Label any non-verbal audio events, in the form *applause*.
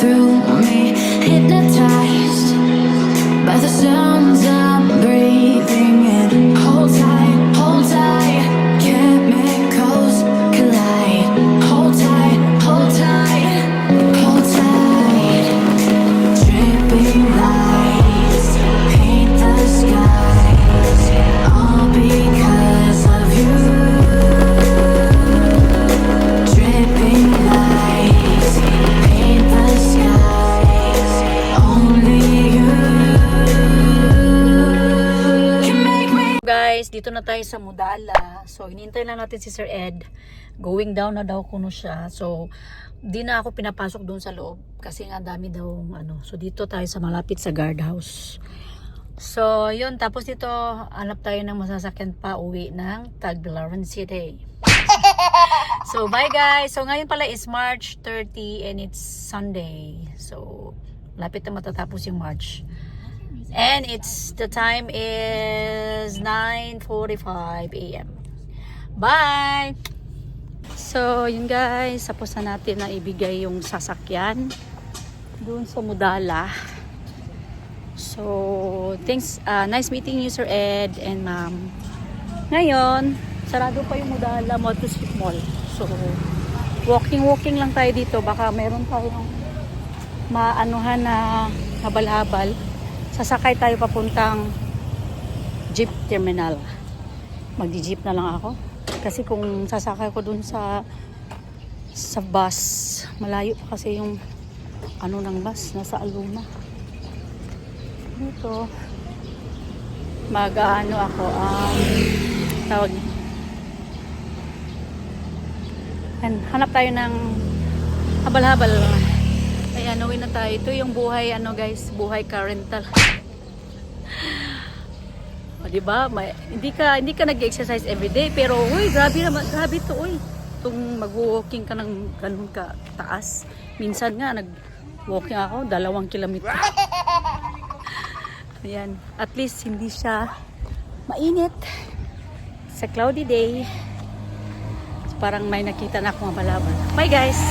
through me, hypnotized by the sounds of. Dito na tayo sa Mudala. So, hinintay lang natin si Sir Ed. Going down na daw kuno siya. So, di na ako pinapasok doon sa loob. Kasi nga dami daw, ano. So, dito tayo sa malapit sa guardhouse. So, yun. Tapos dito, hanap tayo ng masasakyan pa uwi ng Tagbilaran City. *laughs* so, bye guys. So, ngayon pala is March 30 and it's Sunday. So, lapit na matatapos yung March. And it's the time is 9:45 a.m. Bye. So, yun guys, tapos na natin na ibigay yung sasakyan doon sa Mudala. So, thanks uh, nice meeting you Sir Ed and Ma'am. Ngayon, sarado pa yung Mudala Motorsport Mall. So, walking walking lang tayo dito baka meron tayong maanuhan na habal-habal sasakay tayo papuntang jeep terminal. Magdi-jeep na lang ako. Kasi kung sasakay ko dun sa sa bus, malayo pa kasi yung ano ng bus, nasa Aluna. Dito, mag-ano ako, um, tawag. Han- Hanap tayo ng habal-habal. Ayan, uwi na tayo. Ito yung buhay, ano guys, buhay car rental. *laughs* O, di ba? May, hindi ka hindi ka nag-exercise every day, pero uy, grabe naman, grabe to, uy. Tung mag-walking ka ng ganun ka taas. Minsan nga nag-walking ako dalawang kilometer. *laughs* Ayan, at least hindi siya mainit sa cloudy day. Parang may nakita na akong malabal. Bye guys!